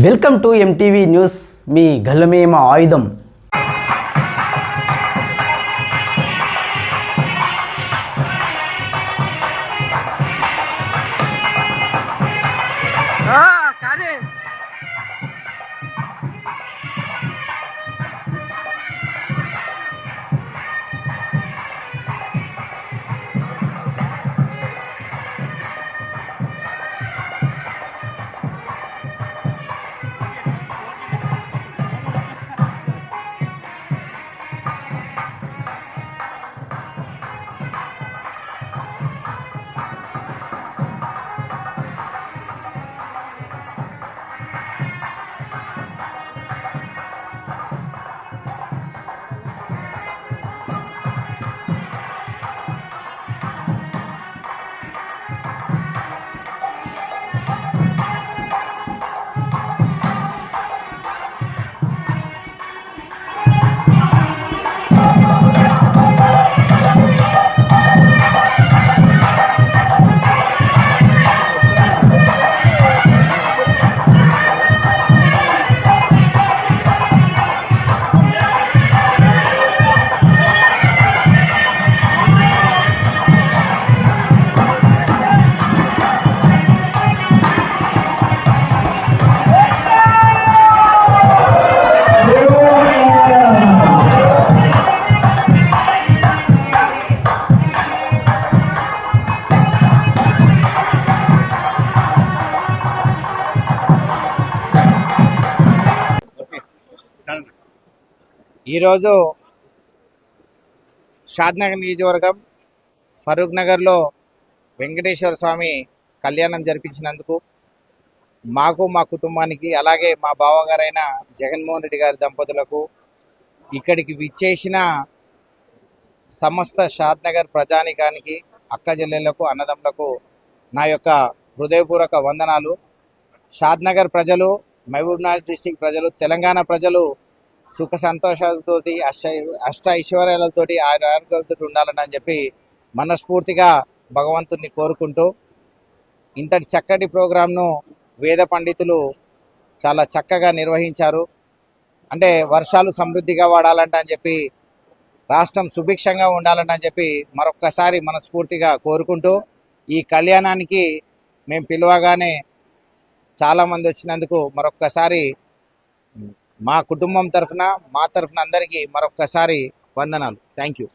Welcome to MTV news మీ గల్లమేమ ఆయుధం. ఈరోజు షాద్నగర్ నియోజకవర్గం ఫరూక్ నగర్లో వెంకటేశ్వర స్వామి కళ్యాణం జరిపించినందుకు మాకు మా కుటుంబానికి అలాగే మా బావగారైన జగన్మోహన్ రెడ్డి గారి దంపతులకు ఇక్కడికి విచ్చేసిన సమస్త షాద్నగర్ ప్రజానికానికి అక్క జిల్లెలకు అన్నదమ్ములకు నా యొక్క హృదయపూర్వక వందనాలు. షాద్నగర్ ప్రజలు మహబూబ్నగర్ డిస్టిక్ ప్రజలు తెలంగాణ ప్రజలు సుఖ సంతోషాలతోటి అష్ట అష్ట ఐశ్వర్యాలతోటి ఆరు ఆరోగ్యాలతో ఉండాలని అని చెప్పి మనస్ఫూర్తిగా భగవంతుని కోరుకుంటూ ఇంతటి చక్కటి ప్రోగ్రాంను వేద పండితులు చాలా చక్కగా నిర్వహించారు. అంటే వర్షాలు సమృద్ధిగా వాడాలంట అని చెప్పి రాష్ట్రం సుభిక్షంగా ఉండాలంట అని చెప్పి మరొక్కసారి మనస్ఫూర్తిగా కోరుకుంటూ ఈ కళ్యాణానికి మేము పిలవగానే చాలామంది వచ్చినందుకు మరొక్కసారి మా కుటుంబం తరఫున మా తరఫున అందరికీ మరొక్కసారి వందనాలు. Thank you